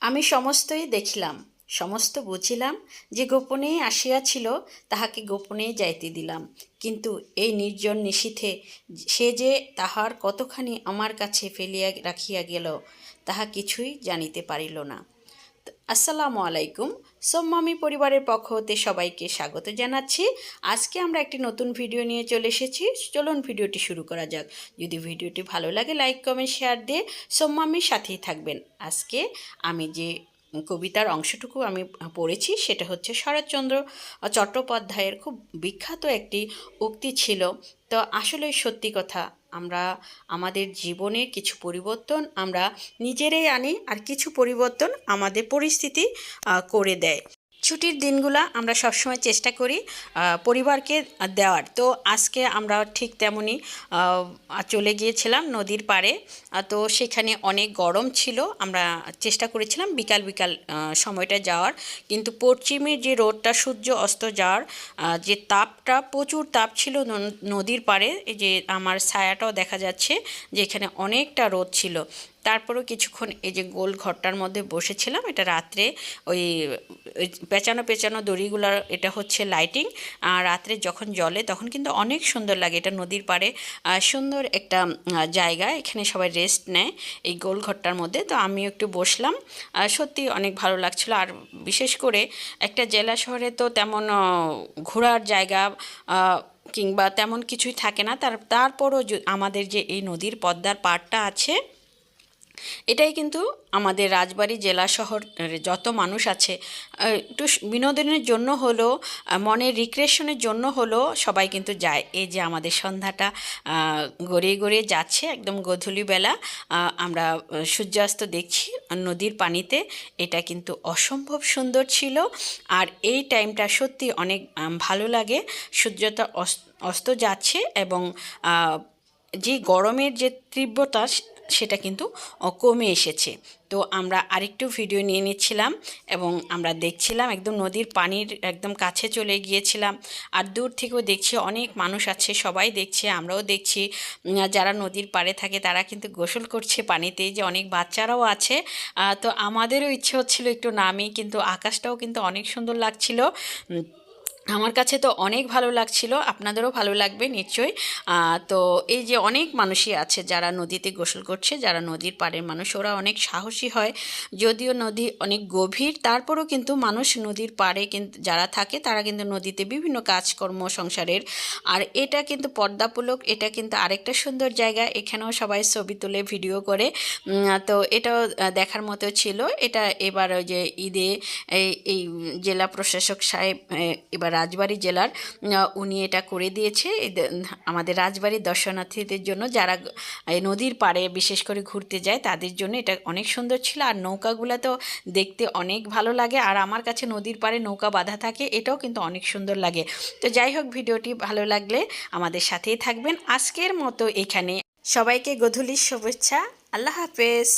আমি সমস্তই দেখিলাম, সমস্ত বুঝিলাম যে গোপনে আসিয়াছিল, তাহাকে গোপনে যাইতে দিলাম। কিন্তু এই নির্জন নিশীথে সে যে তাহার কতখানি আমার কাছে ফেলিয়া রাখিয়া গেল, তাহা কিছুই জানিতে পারিল না। আসসালামু আলাইকুম। সোম্মামি পরিবারের পক্ষ হতে সবাইকে স্বাগত জানাচ্ছি। আজকে আমরা একটি নতুন ভিডিও নিয়ে চলে এসেছি। চলুন ভিডিওটি শুরু করা যাক। যদি ভিডিওটি ভালো লাগে, লাইক, কমেন্ট, শেয়ার দিয়ে সোম্মামির সাথেই থাকবেন। আজকে আমি যে কবিতার অংশটুকু আমি পড়েছি, সেটা হচ্ছে শরৎচন্দ্র চট্টোপাধ্যায়ের খুব বিখ্যাত একটি উক্তি ছিল, তো আসলে সত্যি কথা আমরা আমাদের জীবনে কিছু পরিবর্তন আমরা নিজেরাই আনি আর কিছু পরিবর্তন আমাদের পরিস্থিতি করে দেয়। ছুটির দিনগুলো আমরা সবসময় চেষ্টা করি পরিবারকে দেওয়ার। তো আজকে আমরা ঠিক তেমনই চলে গিয়েছিলাম নদীর পাড়ে তো সেখানে অনেক গরম ছিল, আমরা চেষ্টা করেছিলাম বিকাল বিকাল সময়টা যাওয়ার। কিন্তু পশ্চিমের যে রোদটা সূর্য অস্ত যাওয়ার যে তাপটা, প্রচুর তাপ ছিল নদীর পাড়ে যে আমার ছায়াটাও দেখা যাচ্ছে যে এখানে অনেকটা রোদ ছিল। তারপরেও কিছুক্ষণ এই যে গোল ঘরটার মধ্যে বসেছিলাম, এটা রাত্রে ওই পেঁচানো পেঁচানো দড়িগুলোর, এটা হচ্ছে লাইটিং আর রাত্রে যখন জলে তখন কিন্তু অনেক সুন্দর লাগে। এটা নদীর পাড়ে সুন্দর একটা জায়গা। এখানে সবাই রেস্ট নেয় এই গোল ঘরটার মধ্যে। তো আমিও একটু বসলাম। সত্যি অনেক ভালো লাগছিল। আর বিশেষ করে একটা জেলা শহরে তো তেমন ঘোরার জায়গা কিংবা তেমন কিছুই থাকে না। তার, তারপরও আমাদের যে এই নদীর পদ্মার পাড়টা আছে এটাই কিন্তু আমাদের রাজবাড়ি জেলা শহর যত মানুষ আছে একটু বিনোদনের জন্য হলো মনের রিক্রিয়েশনের জন্য হলো সবাই কিন্তু যায়। এই যে আমাদের সন্ধ্যাটা গড়িয়ে গড়িয়ে যাচ্ছে একদম গধূলিবেলা আমরা সূর্যাস্ত দেখছি নদীর পানিতে। এটা কিন্তু অসম্ভব সুন্দর ছিল। আর এই টাইমটা সত্যি অনেক ভালো লাগে। সূর্যটা অস- অস্ত যাচ্ছে এবং যে গরমের যে তীব্রতা সেটা কিন্তু কমে এসেছে। তো আমরা আরেকটু ভিডিও নিয়ে নিচ্ছিলাম এবং আমরা দেখছিলাম একদম নদীর পানির একদম কাছে চলে গিয়েছিলাম। আর দূর থেকেও দেখছি অনেক মানুষ আছে, সবাই দেখছে, আমরাও দেখছি। যারা নদীর পাড়ে থাকে তারা কিন্তু গোসল করছে পানিতে। যে অনেক বাচ্চারাও আছে তো আমাদেরও ইচ্ছে হচ্ছিল একটু নামি, কিন্তু আকাশটাও কিন্তু অনেক সুন্দর লাগছিল। আমার কাছে তো অনেক ভালো লাগছিল, আপনাদেরও ভালো লাগবে নিশ্চয়ই। তো এই যে অনেক মানুষই আছে যারা নদীতে গোসল করছে, যারা নদীর পাড়ের মানুষ, ওরা অনেক সাহসী হয়। যদিও নদী অনেক গভীর, তারপরেও কিন্তু মানুষ নদীর পাড়ে কিন্তু যারা থাকে তারা কিন্তু নদীতে বিভিন্ন কাজকর্ম, সংসারের। আর এটা কিন্তু পর্দাপুলক, এটা কিন্তু আরেকটা সুন্দর জায়গা, এখানেও সবাই ছবি তুলে, ভিডিও করে। তো এটাও দেখার মতো ছিল। এটা এবার ওই যে ঈদে এই এই জেলা প্রশাসক সাহেব এবার রাজবাড়ী জেলার উনি এটা করে দিয়েছে। আমাদের রাজবাড়ির দর্শনার্থীদের জন্য যারা নদীর পাড়ে বিশেষ করে ঘুরতে যায়, তাদের জন্য এটা অনেক সুন্দর ছিল। আর নৌকাগুলো তো দেখতে অনেক ভালো লাগে। আর আমার কাছে নদীর পাড়ে নৌকা বাঁধা থাকে, এটাও কিন্তু অনেক সুন্দর লাগে। তো যাই হোক, ভিডিওটি ভালো লাগলে আমাদের সাথেই থাকবেন। আজকের মতো এখানে। সবাইকে গধূলির শুভেচ্ছা। আল্লাহ হাফেজ।